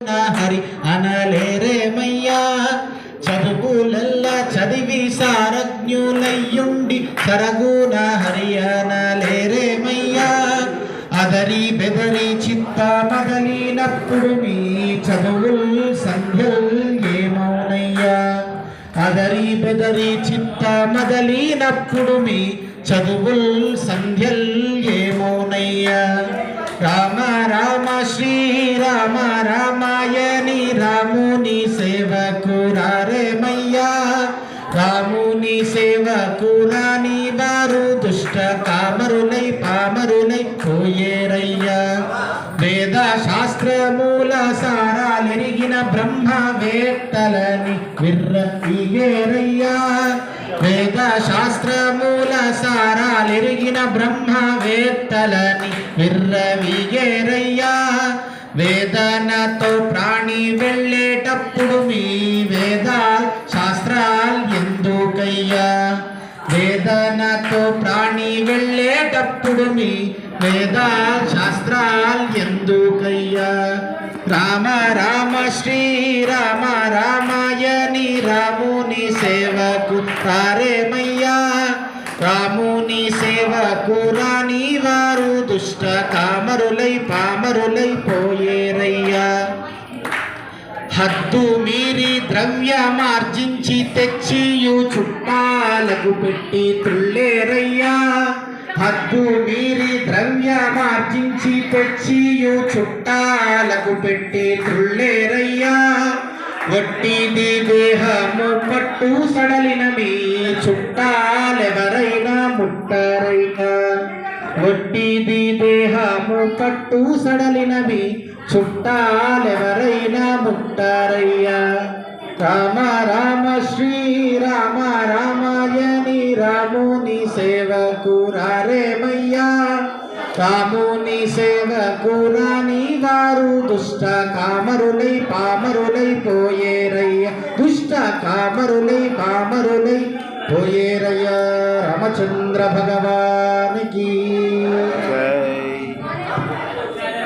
నా హరి అనలేరేమయ్యా చదువులల్లా చదివి సారజ్ఞులయ్యుండి సరగున హరి అనలేరేమయ్యా అదరి బెదరి చిత్త మదలినప్పుడు మీ చదువుల్ సంధ్యల్ ఏమౌనయ్యా. అదరి బెదరి చిత్త మదలినప్పుడు మీ చదువుల్ సంధ్యల్ ఏమోనయ్యా. రామ రామ శ్రీరామ రామాయణి రాముని సేవకురారేమయ్యా రాముని సేవకురాని వారు దుష్ట కామరులై పామరులై పోయేరయ్యా. వేద శాస్త్రమూల సా బ్రహ్మ వేత్తలని విర్రయ్యా వేద శాస్త్రమూల సారాలిరిగిన బ్రహ్మ వేత్తలని విర్రవిగేరయ్యా వేదనతో ప్రాణి వెళ్ళేటప్పుడు మీ వేద శాస్త్రాలు ఎందుకయ్యా? వేదనతో ప్రాణి వెళ్ళేటప్పుడు మీ వేద శాస్త్రాలు ఎందుకయ్యా? రామ రామ శ్రీరామ రామాయణి రాముని సేవకు తారేమయ్యా రాముని సేవకు రాని వారు దుష్ట కామరులై పామరులై పోయేరయ్యా. హద్దు మీరి ద్రవ్యమార్జించి తెచ్చియు చుట్టాలకు పెట్టి తుళ్ళేరయ్యా. హద్దు మీరి ద్రవ్యమార్జించి తెచ్చియు చుట్టాలకు పెట్టి తుళ్ళేరయ్యా. వట్టిది దేహము పట్టు సడలిన మీ చుట్టాలెవరైనా ముట్టారైనా. వట్టిది దేహము పట్టు సడలినవి చుట్టాలెవరైనా ముట్టారయ్యా రామ రామ శ్రీరామ రామాయణి రాముని సేవకు రారేమయ్యా రాముని సేవకు రాని వారు దుష్ట కామరులై పామరులై పోయేరయ్యా. దుష్ట కామరులై పామరులై పోయేరయ్యా. రామచంద్ర భగవానికి.